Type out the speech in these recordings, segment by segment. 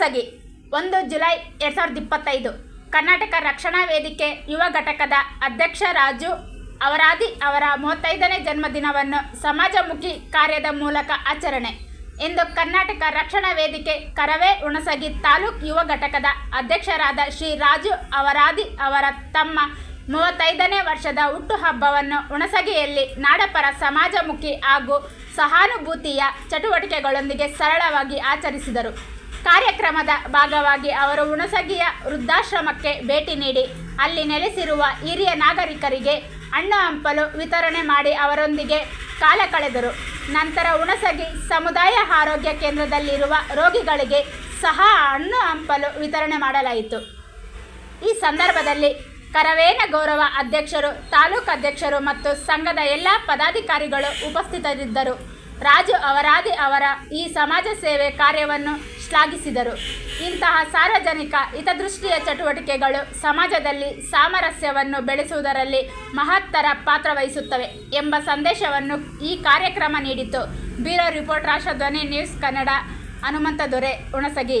ಹುಣಸಗಿ ಒಂದು ಜುಲೈ ಎರಡು ಸಾವಿರದ ಇಪ್ಪತ್ತೈದು. ಕರ್ನಾಟಕ ರಕ್ಷಣಾ ವೇದಿಕೆ ಯುವ ಘಟಕದ ಅಧ್ಯಕ್ಷ ರಾಜು ಅವರಾದಿ ಅವರ ಮೂವತ್ತೈದನೇ ಜನ್ಮದಿನವನ್ನು ಸಮಾಜಮುಖಿ ಕಾರ್ಯದ ಮೂಲಕ ಆಚರಣೆ. ಎಂದು ಕರ್ನಾಟಕ ರಕ್ಷಣಾ ವೇದಿಕೆ ಕರವೇ ಹುಣಸಗಿ ತಾಲೂಕ್ ಯುವ ಘಟಕದ ಅಧ್ಯಕ್ಷರಾದ ಶ್ರೀ ರಾಜು ಅವರಾದಿ ಅವರ ತಮ್ಮ ಮೂವತ್ತೈದನೇ ವರ್ಷದ ಹುಟ್ಟುಹಬ್ಬವನ್ನು ಹುಣಸಗಿಯಲ್ಲಿ ನಾಡಪರ ಸಮಾಜಮುಖಿ ಹಾಗೂ ಸಹಾನುಭೂತಿಯ ಚಟುವಟಿಕೆಗಳೊಂದಿಗೆ ಸರಳವಾಗಿ ಆಚರಿಸಿದರು. ಕಾರ್ಯಕ್ರಮದ ಭಾಗವಾಗಿ ಅವರು ಹುಣಸಗಿಯ ವೃದ್ಧಾಶ್ರಮಕ್ಕೆ ಭೇಟಿ ನೀಡಿ, ಅಲ್ಲಿ ನೆಲೆಸಿರುವ ಹಿರಿಯ ನಾಗರಿಕರಿಗೆ ಹಣ್ಣು ಹಂಪಲು ವಿತರಣೆ ಮಾಡಿ ಅವರೊಂದಿಗೆ ಕಾಲ ಕಳೆದರು. ನಂತರ ಹುಣಸಗಿ ಸಮುದಾಯ ಆರೋಗ್ಯ ಕೇಂದ್ರದಲ್ಲಿರುವ ರೋಗಿಗಳಿಗೆ ಸಹ ಹಣ್ಣು ಹಂಪಲು ವಿತರಣೆ ಮಾಡಲಾಯಿತು. ಈ ಸಂದರ್ಭದಲ್ಲಿ ಕರವೇನ ಗೌರವ ಅಧ್ಯಕ್ಷರು, ತಾಲೂಕು ಅಧ್ಯಕ್ಷರು ಮತ್ತು ಸಂಘದ ಎಲ್ಲ ಪದಾಧಿಕಾರಿಗಳು ಉಪಸ್ಥಿತರಿದ್ದರು. ರಾಜು ಅವರಾದಿ ಅವರ ಈ ಸಮಾಜ ಸೇವೆ ಕಾರ್ಯವನ್ನು ಶ್ಲಾಘಿಸಿದರು ಇಂತಹ ಸಾರ್ವಜನಿಕ ಹಿತದೃಷ್ಟಿಯ ಚಟುವಟಿಕೆಗಳು ಸಮಾಜದಲ್ಲಿ ಸಾಮರಸ್ಯವನ್ನು ಬೆಳೆಸುವುದರಲ್ಲಿ ಮಹತ್ತರ ಪಾತ್ರ ವಹಿಸುತ್ತವೆ ಎಂಬ ಸಂದೇಶವನ್ನು ಈ ಕಾರ್ಯಕ್ರಮ ನೀಡಿತು bureau report Rashtradhwani news Kannada Hanumanta Dore Hunasagi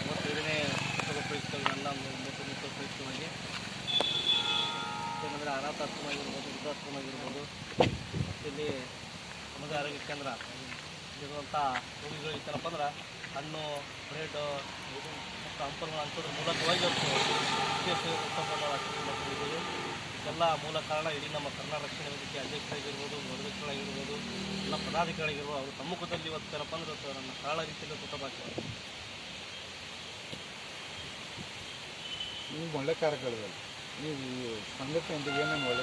ಮೂವತ್ತೈದನೇ ಉತ್ಸವ ಪ್ರಯುಕ್ತಗಳನ್ನೆಲ್ಲ ಮೂವತ್ತು ಉತ್ಸವ ಪ್ರಯುಕ್ತವಾಗಿ ಏನಂದರೆ ಅನಾಥಾಶ್ರಮ ಆಗಿರ್ಬೋದು ವೃದ್ಧಾಶ್ರಮ ಆಗಿರ್ಬೋದು ಇಲ್ಲಿ ಸಮುದಾಯ ಆರೋಗ್ಯ ಕೇಂದ್ರ ಇರುವಂಥ ರೋಗಿಗಳು ಇತ್ತನಪ್ಪ ಅಂದ್ರೆ ಹಣ್ಣು ಬ್ರೆಡ್ ಮತ್ತು ಹಂಪಲುಗಳು ಹಂಚೋದ್ರ ಮೂಲಕವಾಗಿ ಇವತ್ತು ಇದೆಲ್ಲ ಮೂಲ ಕಾರಣ ಇಡೀ ನಮ್ಮ ಕರ್ನಾಟಕ ರಕ್ಷಣಾ ವೇದಿಕೆ ಅಧ್ಯಕ್ಷರಾಗಿರ್ಬೋದು ಅಧ್ಯಕ್ಷರಾಗಿರ್ಬೋದು ಎಲ್ಲ ಪದಾಧಿಕಾರಿಗಳು ಅವರ ಸಮ್ಮುಖದಲ್ಲಿ ಇವತ್ತು ಏನಪ್ಪ ಅಂದ್ರೆ ನನ್ನ ಕಾಳ ರೀತಿಯಲ್ಲಿ ಕುಟುಂಬ ನೀವು ಒಳ್ಳೆ ಕಾರ್ಯಗಳಿವೆ ನೀವು ಸಂಘಟನೆಯಿಂದ ಏನೇನು ಒಳ್ಳೆ